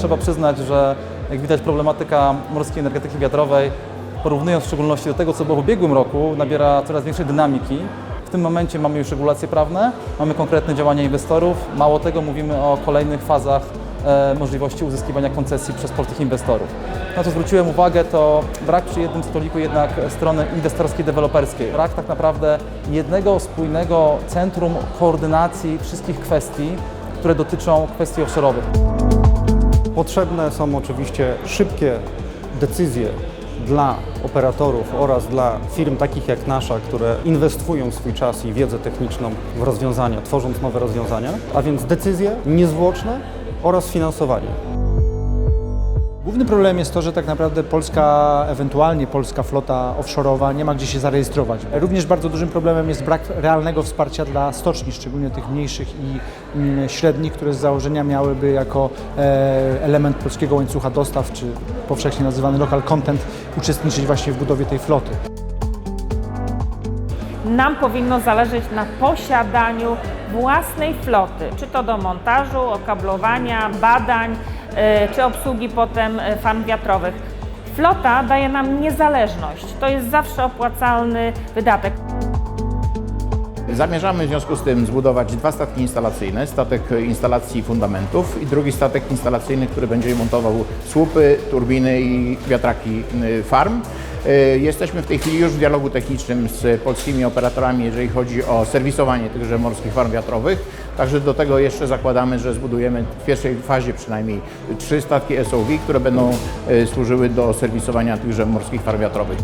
trzeba przyznać, że jak widać problematyka morskiej energetyki wiatrowej, porównując w szczególności do tego, co było w ubiegłym roku, nabiera coraz większej dynamiki. W tym momencie mamy już regulacje prawne, mamy konkretne działania inwestorów. Mało tego, mówimy o kolejnych fazach e, możliwości uzyskiwania koncesji przez polskich inwestorów. Na co zwróciłem uwagę, to brak przy jednym stoliku jednak strony inwestorskiej, deweloperskiej. Brak tak naprawdę jednego spójnego centrum koordynacji wszystkich kwestii, które dotyczą kwestii offshore'owych. Potrzebne są oczywiście szybkie decyzje dla operatorów oraz dla firm takich jak nasza, które inwestują swój czas i wiedzę techniczną w rozwiązania, tworząc nowe rozwiązania, a więc decyzje niezwłoczne oraz finansowanie. Główny problem jest to, że tak naprawdę polska, ewentualnie polska flota offshore'owa nie ma gdzie się zarejestrować. Również bardzo dużym problemem jest brak realnego wsparcia dla stoczni, szczególnie tych mniejszych i mm, średnich, które z założenia miałyby jako e, element polskiego łańcucha dostaw, czy powszechnie nazywany local content, uczestniczyć właśnie w budowie tej floty. Nam powinno zależeć na posiadaniu własnej floty, czy to do montażu, okablowania, badań, czy obsługi potem y, farm wiatrowych. Flota daje nam niezależność. To jest zawsze opłacalny wydatek. Zamierzamy w związku z tym zbudować dwa statki instalacyjne, statek instalacji fundamentów i drugi statek instalacyjny, który będzie montował słupy, turbiny i wiatraki y, farm. Y, Jesteśmy w tej chwili już w dialogu technicznym z polskimi operatorami, jeżeli chodzi o serwisowanie tychże morskich farm wiatrowych. Także do tego jeszcze zakładamy, że zbudujemy w pierwszej fazie przynajmniej trzy statki SOV, które będą y, służyły do serwisowania tychże morskich farm wiatrowych.